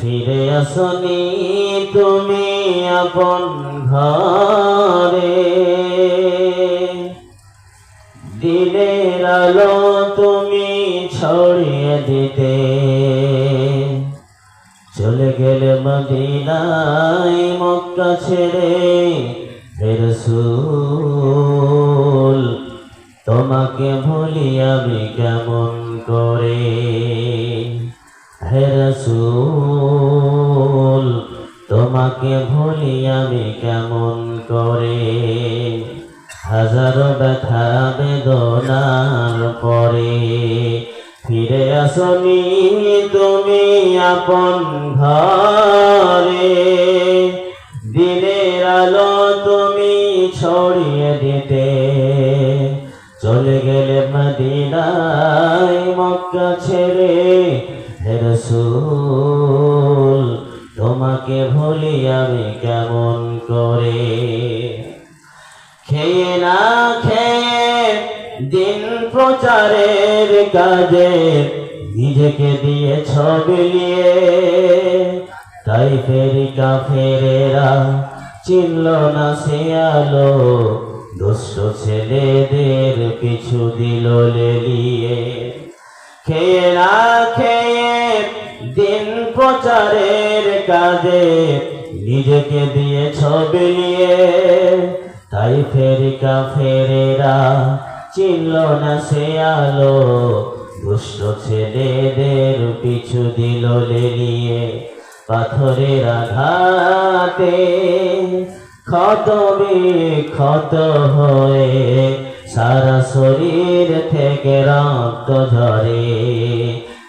ফিরে আসনি তুমি আপন ঘরে। দিনের আলো তুমি ছড়িয়ে দিতে। চলে গেলে মদিনায় মক্কা ছেড়ে রসুল তোমাকে ভুলি আমি কেমন করে? হে রসুল তোমাকে ভুলি আমি কেমন করে? হাজারো ব্যথা, বেদনার পরে ফিরে আসনি তুমি আপন ঘরে। দিনের আলো তুমি ছড়িয়ে দিতে চলে গেলে মদিনায় মক্কা ছেড়ে রসুল। তোমাকে ভুলি আমি কেমন করে? খেয়ে না খেয়ে দিন প্রচারের কাজে নিজেকে দিয়ে ছবিলিয়ে তাই ফেরি কাফেরেরা চিনল না সে আলো, দুষ্ট ছেলেদের পিছু দিল লেলিয়ে খেয়ে না খেয়ে দিন প্রচারের কাজে নিজেকে দিয়ে ছবি নিয়ে, তাই ফেরিকা ফেরেরা চিনল না সে আলো, দুষ্ট ছেলেদের পিছু দিল লেলিয়ে। পাথরের আঘাতে ক্ষত ক্ষত হয়ে সারা শরীর থেকে রক্ত ঝরে।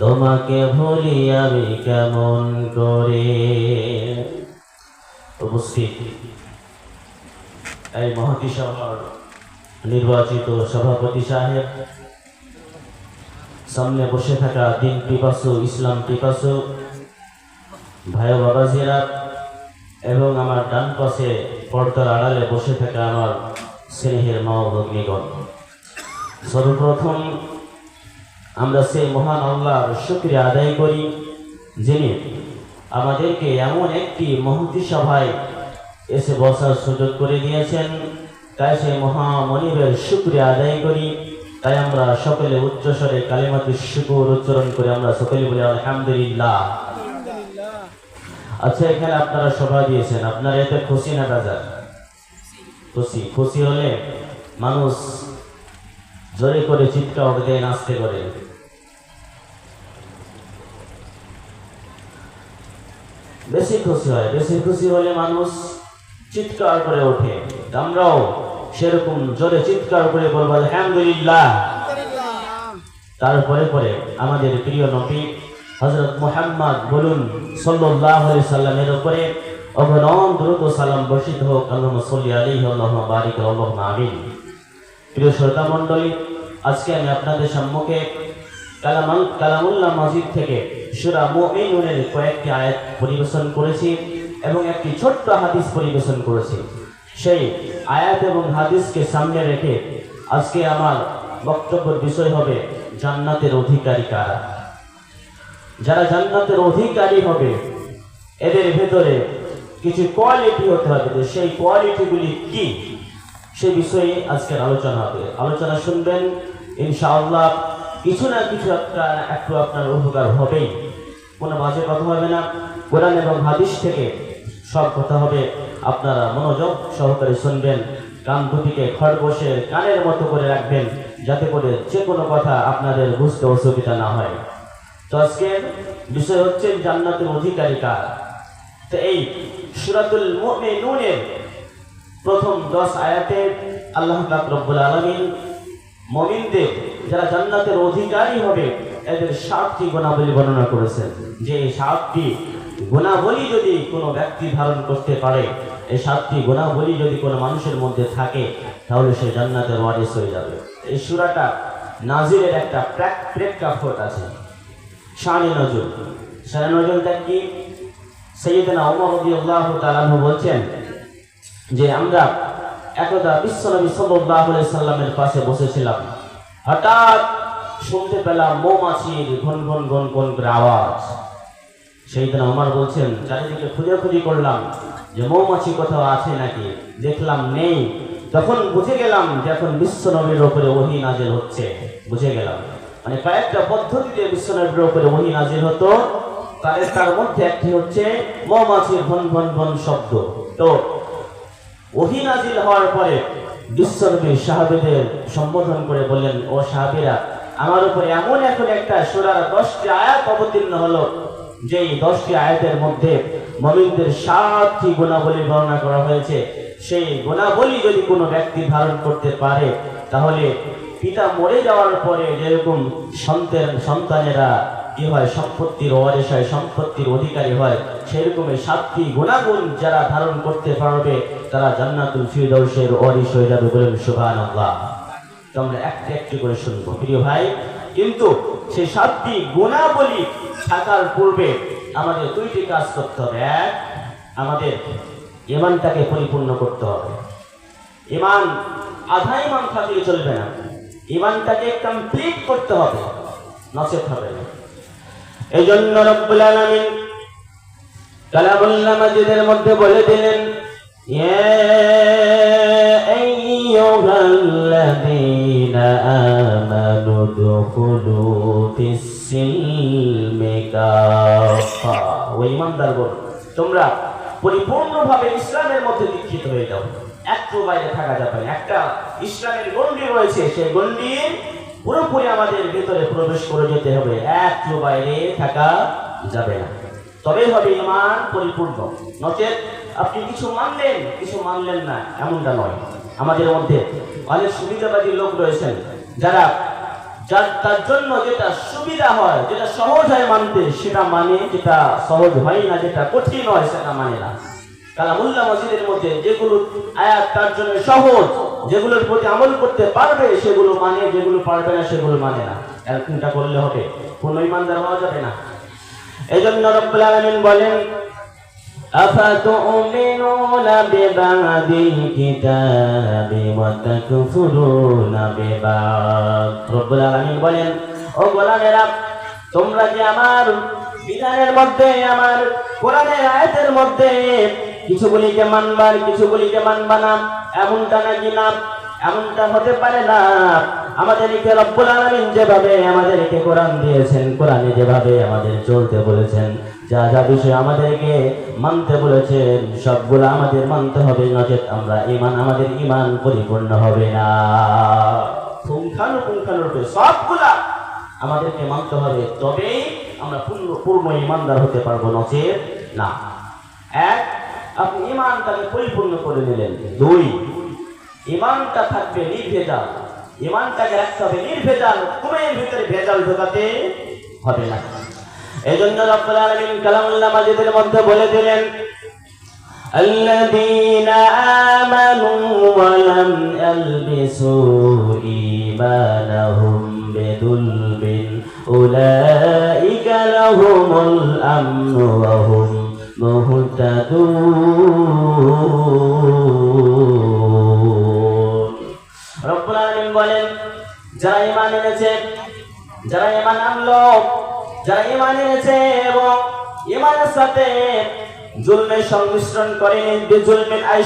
তোমাকে ভুলি আমি কেমন করে? উপস্থিত। এই মহতি সভার নির্বাচিত সভাপতি সাহেব, সামনে বসে থাকা দিন পিপাসু, ইসলাম পিপাসু, ভাই বাবাজিরা, এবং আমার ডান পাশে পর্দার আড়ালে বসে থাকা আমার স্নেহের মা ভগ্নীগণ সর্বপ্রথম আমরা সেই মহান আল্লাহর শুক্রিয়া আদায় করি, যিনি আমাদেরকে এমন একটি মহতি সভায় এসে বসার সুযোগ করে দিয়েছেন। তাই সেই মহামনিবের শুক্রিয়া আদায় করি। তাই আমরা সকলে উচ্চস্বরে কালিমাতি শুকুর উচ্চারণ করে আমরা সকলে বলি, আলহামদুলিল্লাহ। আচ্ছা এখানে আপনারা সভা দিয়েছেন। আপনারা এতে খুশি না বাজার খুশি? খুশি হলে মানুষ জোরে করে চিৎকার দেয় নাচতে করে। বেশি খুশি হয়, বেশি খুশি হলে মানুষ চিৎকার করে ওঠে। আমরাও সেরকম জোরে চিৎকার করে বলব, আলহামদুলিল্লাহ। তারপরে পরে আমাদের প্রিয় নবী হজরত মোহাম্মদ বলুন সাল্লাহ সাল্লামের উপরে অগণন দ্রুত সালাম বর্ষিত হোক। আল্লাহ সল্লি আলী আল্লাহ বারিক আল্লাহ আমিন। প্রিয় শ্রোতা মণ্ডলী আজকে আমি আপনাদের সম্মুখে কালামাল কালামুল্লাহ মসজিদ থেকে সুরা মুমিনুনের কয়েকটি আয়াত পরিবেশন করেছি এবং একটি ছোট্ট হাদিস পরিবেশন করেছি। সেই আয়াত এবং হাদিসকে সামনে রেখে আজকে আমার বক্তব্যের বিষয় হবে জান্নাতের অধিকারী কারা? যারা জান্নাতের অধিকারী হবে, এদের ভেতরে কিছু কোয়ালিটি হতে হবে যে সেই কোয়ালিটিগুলি কি? সে বিষয়ে আজকের আলোচনা হবে। আলোচনা শুনবেন ইনশাআল্লাহ কিছু না কিছু একটা একটু আপনার উপকার হবেই। কোনো মাঝে কথা হবে না। কোরআন এবং হাদিস থেকে সব কথা হবে। আপনারা মনোযোগ সহকারে শুনবেন, কান দুটিকে খড়বসের কানের মতো করে রাখবেন, যাতে করে যে কোনো কথা আপনাদের বুঝতে অসুবিধা না হয়। তো আজকের বিষয় হচ্ছে জান্নাতের অধিকারী কার? তো এই সুরাতুল মুমিনুনের প্রথম দশ আয়াতে আল্লাহ পাক রব্বুল আলামিন মুমিনদের যারা জান্নাতের অধিকারী হবে, এদের সাতটি গুণাবলী বর্ণনা করেছেন। যে সাতটি গুণাবলী যদি কোনো ব্যক্তি ধারণ করতে পারে এই সাতটি গুণাবলী যদি কোনো মানুষের মধ্যে থাকে, তাহলে সে জান্নাতের ওয়ারিস হয়ে যাবে। এই সুরাটা নাজিরের একটা প্রেক- প্রেক্ষাপট আছে। শানে নজর শানে নজরটা কি? সৈয়দনা ওমর রাদিয়াল্লাহু তাআলা আনহু বলছেন যে আমরা একদা বিশ্বনবী আলাইহি সাল্লামের পাশে বসেছিলাম। হঠাৎ শুনতে পেলাম মৌমাছির ঘন ঘন ঘন ঘন করে আওয়াজ। সেই দিন আমার বলছেন, চারিদিকে খুঁজে করলাম যে মৌমাছি কোথাও আছে নাকি? দেখলাম নেই। তখন বুঝে গেলাম যে এখন বিশ্বনবীর ওপরে ওহি নাজিল হচ্ছে। বুঝে গেলাম। মানে কয়েকটা পদ্ধতিতে বিশ্বনবীর ওপরে ওহি নাজিল হতো। তার তার মধ্যে একটি হচ্ছে মৌমাছির ভন ভন ভন শব্দ। তো ওহি নাজিল হওয়ার পরে বিশ্বনবী সাহাবেদের সম্বোধন করে বললেন, ও সাহাবীরা আমার উপরে এমন এখন একটা সুরার দশটি আয়াত অবতীর্ণ হলো, যেই দশটি আয়াতের মধ্যে মমিনদের সাতটি গুণাবলী বর্ণনা করা হয়েছে। সেই গুণাবলী যদি কোনো ব্যক্তি ধারণ করতে পারে, তাহলে পিতা মরে যাওয়ার পরে যেরকম সন্তান সন্তানেরা কি হয়, সম্পত্তির ওয়ারিশ হয়, সম্পত্তির অধিকারী হয় সেরকম এই সাতটি গুণাগুণ যারা ধারণ করতে পারবে, তারা জান্নাতুল ফিরদৌসের ওয়ারিশ হয়ে যাবে বলেন সুবহানাল্লাহ। তো আমরা একটি একটি করে শুনব। প্রিয় ভাই, কিন্তু সেই সাতটি গুণাবলী থাকার পূর্বে আমাদের দুইটি কাজ করতে হবে। এক, আমাদের ইমানটাকে পরিপূর্ণ করতে হবে। ইমান আধা ইমান থাকলে চলবে না। ইমানটাকে কমপ্লিট করতে হবে। নচেত হবে না। এই জন্য রব্বুল আলামিন কালামুল মাজিদের মধ্যে বলে দিলেন কাফা। ও ঈমানদারগণ তোমরা পরিপূর্ণভাবে ইসলামের মধ্যে দীক্ষিত হয়ে যাও। একটু বাইরে থাকা যাবে না। একটা ইসলামের গণ্ডি রয়েছে, সেই গণ্ডির পুরোপুরি আমাদের ভিতরে প্রবেশ করে যেতে হবে। একটু বাইরে থাকা যাবে না। তবে হবে ইমান পরিপূর্ণ। নচেত আপনি কিছু মানলেন কিছু মানলেন না, এমনটা নয়। আমাদের মধ্যে অনেক সুবিধাবাদী লোক রয়েছেন, যারা যার, তার জন্য যেটা সুবিধা হয়, যেটা সহজ হয় মানতে, সেটা মানে যেটা সহজ হয় না, যেটা কঠিন হয়, সেটা মানে না। কালামুল্লাহ মসজিদের মধ্যে যেগুলো আয়াত, তার জন্য সহজ। যেগুলোর প্রতি আমল করতে পারবে সেগুলো মানে যেগুলো পারবে না সেগুলো মানে না এরকমটা করলে হবে কোন ইমানদার হওয়া যাবে না এই জন্য রব্বুল আলামিন বলেন أفتؤمنون ببعض الكتاب وتكفرون ببعض رب العالمين বলেন ও গোলামেরা তোমরা যে আমার বিধানের মধ্যে আমার কোরআনের আয়াতের মধ্যে কিছুগুলিকে মানবার কিছুগুলিকে মানবা না এমনটা নাকি না? এমনটা হতে পারে না। আমাদেরকে রব্বুল আলামিন যেভাবে আমাদেরকে কোরআন দিয়েছেন, কোরআনে যেভাবে আমাদের চলতে বলেছেন, যা যা বিষয় আমাদেরকে মানতে বলেছেন, সবগুলো আমাদের মানতে হবে, নচেত আমরা ইমান আমাদের ইমান পরিপূর্ণ হবে না। পুঙ্খানুপুঙ্খানুরূপে সবগুলা আমাদেরকে মানতে হবে, তবেই আমরা পূর্ণ পূর্ণ ইমানদার হতে পারব, নচেত না। এক আপনি ইমানটাকে পরিপূর্ণ করে নিলেন দুই ইমানটা থাকবে নির্ভেজাল ইমানটাকে রাখতে হবে নির্ভেজাল কুমের ভিতরে ভেজাল ঢোকাতে হবে না এই জন্য রব্বুল আলামিন কালামুল্লাহ মাজিদের মধ্যে বলে দিলেন الذين آمنوا ولم يلبسوا إيمانهم بظلم أولئك لهم الأمن وهم বলেন, যারা যারা এবং সাথে সংমিশ্রণ করেনি, বিজুলমিন আই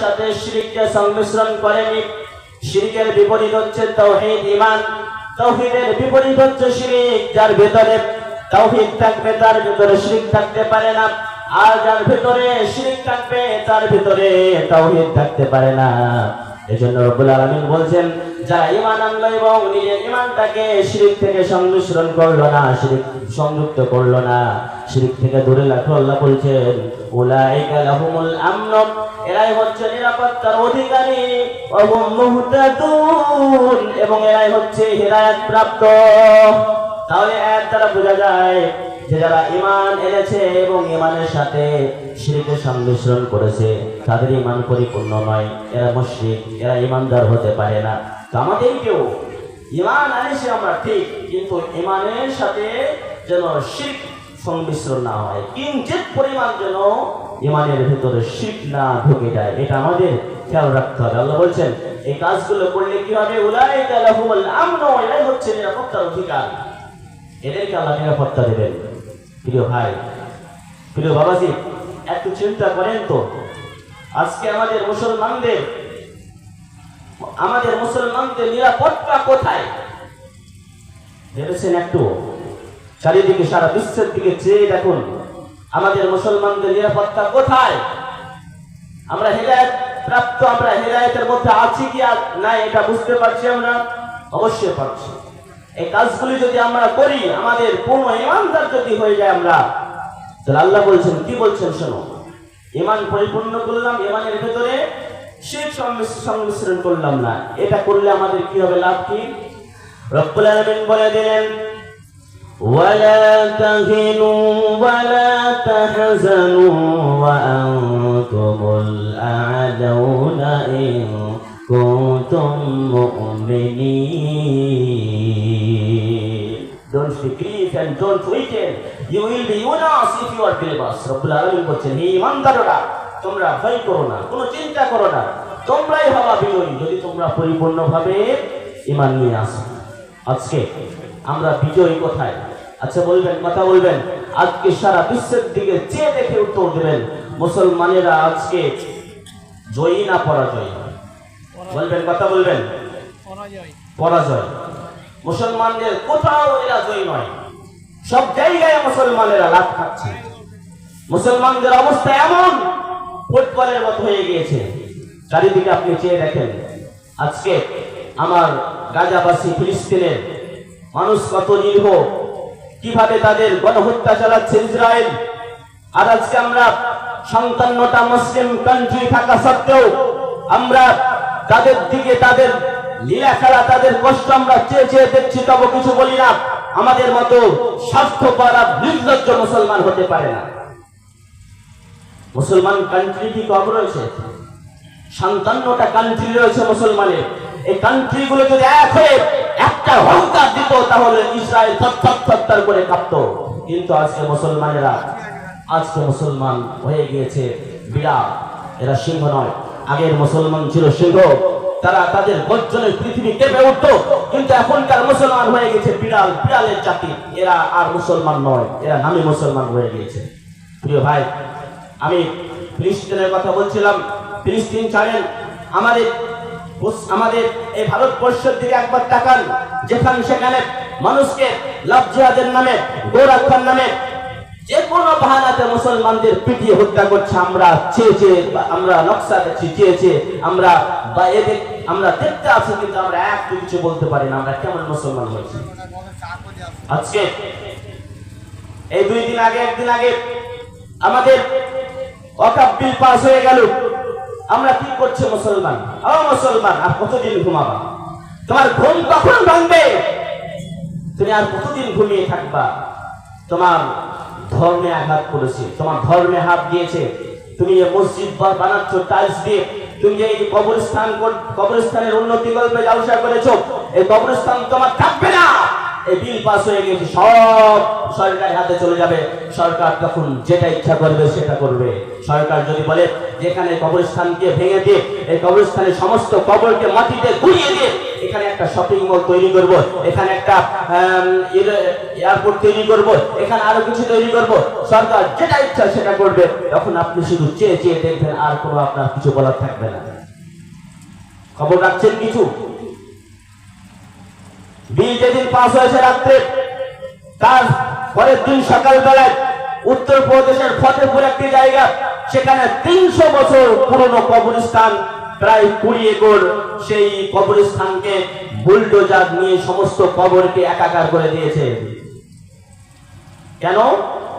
সাথে শিরককে সংমিশ্রণ করেনি, শিরকের বিপরীত হচ্ছে তাওহীদ ইমান তাওহীদের বিপরীত হচ্ছে শিরিক, যার ভেতরে তাওহীদ থাকবে তার ভিতরে, শিরক থাকতে পারে না। আর যার ভিতরে শিরক থাকবে, তার ভিতরে তাওহীদ থাকতে পারে না। এজন্য রব্বুল আলামিন বলছেন যারা ঈমান আনলো এবং নিজের ঈমানটাকে শিরক থেকে সংমিশ্রণ করল না, শিরক সংযুক্ত করল না। শিরক থেকে দূরে রাখল আল্লাহ বলছেন, উলাইকা লাহুমুল আমন। এরাই হচ্ছে নিরাপত্তার অধিকারী ওহুম মুহতাদুন। এবং এরাই হচ্ছে হিদায়াত প্রাপ্ত। তাহলে এর দ্বারা বোঝা যায় যে যারা ইমান এনেছে এবং ইমানের সাথে শিরকের সংমিশ্রণ করেছে, তাদের ইমান পরিপূর্ণ নয়। এরা মুশরিক, এরা ইমানদার হতে পারে না। তো আমাদেরকেও ইমান আনেছে আমরা ঠিক, কিন্তু ইমানের সাথে যেন শিরক সংমিশ্রণ না হয়, কিঞ্চিত পরিমাণ যেন ইমানের ভিতরে শিখ না ঢুকে যায়, এটা আমাদের খেয়াল রাখতে হবে। আল্লাহ বলছেন, এই কাজগুলো করলে কি হবে? উলাই হচ্ছে নিরাপত্তার অধিকার। এদেরকে আল্লাহ নিরাপত্তা দেবেন। প্রিয় ভাই, প্রিয় বাবাজি, একটু চিন্তা করেন তো। আজকে আমাদের মুসলমানদের আমাদের মুসলমানদের নিরাপত্তা কোথায়? ভেবেছেন একটু? চারিদিকে সারা বিশ্বের দিকে চেয়ে দেখুন, আমাদের মুসলমানদের নিরাপত্তা কোথায়? আমরা হেদায়ত প্রাপ্ত, আমরা হেদায়তের মধ্যে আছি কি আর না এটা বুঝতে পারছি আমরা, অবশ্যই পারছি। এই কাজগুলি যদি আমরা করি আমাদের পূর্ণ ইমানদার যদি হয়ে যায় আমরা তাহলে আল্লাহ বলছেন কি বলছেন শোনো ইমান পরিপূর্ণ করলাম ইমানের ভেতরে শিখ সংমিশ্রণ করলাম না এটা করলে আমাদের কি হবে লাভ কি রব্বুল আলামিন বলে দিলেন ولا تهنوا ولا تحزنوا وأنتم الأعلون إن كنتم مؤمنين and don't weaken. You will be unas if you are believers. রব্বুল আলামিন বলছেন হে ইমানদাররা তোমরা ভয় করো না কোনো চিন্তা করো না। তোমরাই হবা বিজয়ী যদি তোমরা পরিপূর্ণভাবে ইমান নিয়ে আসো। আজকে আমরা বিজয়ী কোথায়? আচ্ছা বলবেন কথা বলবেন। আজকে সারা বিশ্বের দিকে চেয়ে দেখে উত্তর দেবেন মুসলমানেরা আজকে জয়ী না পরাজয়? বলবেন কথা বলবেন? পরাজয়। মুসলমানদের কোথাও এরা জয়ী নয়। সব জায়গায় মুসলমানেরা লাভ খাচ্ছে। মুসলমানদের অবস্থা এমন, ফুটবলের মতো হয়ে গিয়েছে। চারিদিকে আপনি চেয়ে দেখেন, আজকে আমার গাজাবাসী ফিলিস্তিনের মানুষ কত নিরীহ। কীভাবে তাদের গণহত্যা চালাচ্ছে ইসরায়েল? আর আজকে আমরা সন্তান্নটা মুসলিম কান্ট্রি থাকা সত্ত্বেও আমরা তাদের দিকে, তাদের লীলা খেলা তাদের কষ্ট আমরা চেয়ে চেয়ে দেখছি, তবে কিছু বলি না। আমাদের মতো স্বার্থপর আর নির্লজ্জ মুসলমান হতে পারে না। মুসলমান কান্ট্রি কি কম রয়েছে? সান্তান্নটা কান্ট্রি রয়েছে মুসলমানের। এই কান্ট্রি গুলো যদি এক হয়ে একটা হংকার দিত, তাহলে ইসরায়েল থর থর করে কাঁপত। কিন্তু আজকে মুসলমানেরা, আজকে মুসলমান হয়ে গিয়েছে বিড়াল। এরা সিংহ নয়। আগের মুসলমান ছিল সিংহ। তারা তাদের গর্জনে পৃথিবী কেঁপে উঠত। কিন্তু এখনকার মুসলমান হয়ে গেছে বিড়াল, বিড়ালের জাতি। এরা আর মুসলমান নয়, এরা নামে মুসলমান হয়ে গিয়েছে। প্রিয় ভাই, আমি ফিলিস্তিনের কথা বলছিলাম। ফিলিস্তিন ছাড়েন, আমাদের আমাদের এই ভারতবর্ষের দিকে একবার তাকান। যেখানে সেখানে মানুষকে লাভ জিহাদের নামে গৌরাক্ষার নামে যে কোনো বাহানাতে মুসলমানদের পিটিয়ে হত্যা করছে। আমরা চেয়ে চেয়ে বা আমরা নকশা দেখছি, চেয়ে চেয়ে আমরা বা এদের আমরা দেখতে আছি, কিন্তু আমরা এক কিছু বলতে পারি না, আমরা কেমন মুসলমান হয়েছি? আজকে, এই দুই দিন আগে, একদিন আগে আমাদের অকাপ বিল পাস হয়ে গেল। আমরা কি করছে মুসলমান? ও মুসলমান, আর কতদিন ঘুমাবা? তোমার ঘুম কখন ভাঙবে? তুমি আর কতদিন ঘুমিয়ে থাকবা? তোমার ধর্মে আঘাত করেছে, তোমার ধর্মে হাত দিয়েছে। তুমি মসজিদ বানাচ্ছ টাইলস দিয়ে তুমি যে এই কবরস্থানের উন্নতি গল্পে জালসা করেছ এই কবরস্থান তোমার থাকবে না। এই বিল পাস হয়ে গেছে, সব সরকারের হাতে চলে যাবে। সরকার তখন যেটা ইচ্ছা করবে, সেটা করবে। সরকার যদি বলে, যেখানে কবরস্থানকে ভেঙে দিয়ে এই কবরস্থানের সমস্ত কবরকে মাটিতে গুড়িয়ে দিয়ে এখানে একটা শপিং মল তৈরি করব, এখানে একটা এয়ারপোর্ট তৈরি করব, এখানে আরও কিছু তৈরি করব। সরকার যেটা ইচ্ছা সেটা করবে। তখন আপনি শুধু চেয়ে চেয়ে দেখবেন, আর কোনো আপনার কিছু বলার থাকবে না। খবর রাখছেন কিছু? বিল যেদিন পাস হয়েছে রাত্রে। তার পরের দিন সকালবেলায় উত্তরপ্রদেশের ফতেপুর একটি জায়গা, সেখানে তিনশো বছর পুরনো কবরস্থান, প্রায় কুড়ি একর। সেই কবরস্থানকে বুলডোজার নিয়ে সমস্ত কবরকে একাকার করে দিয়েছে। কেন?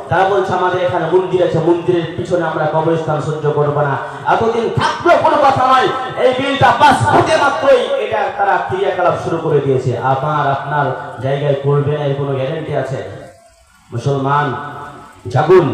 তারা বলছে, আমাদের এখানে মন্দির আছে, মন্দিরের পিছনে আমরা কবরস্থান সহ্য করব না। এতদিন থাকলেও কোনো কথা নয়, এই বিলটা পাস হতে মাত্রই এটা তারা ক্রিয়াকলাপ শুরু করে দিয়েছে। আপনার আপনার জায়গায় করবে না, এর কোনো গ্যারেন্টি আছে? মুসলমান, জাগুন।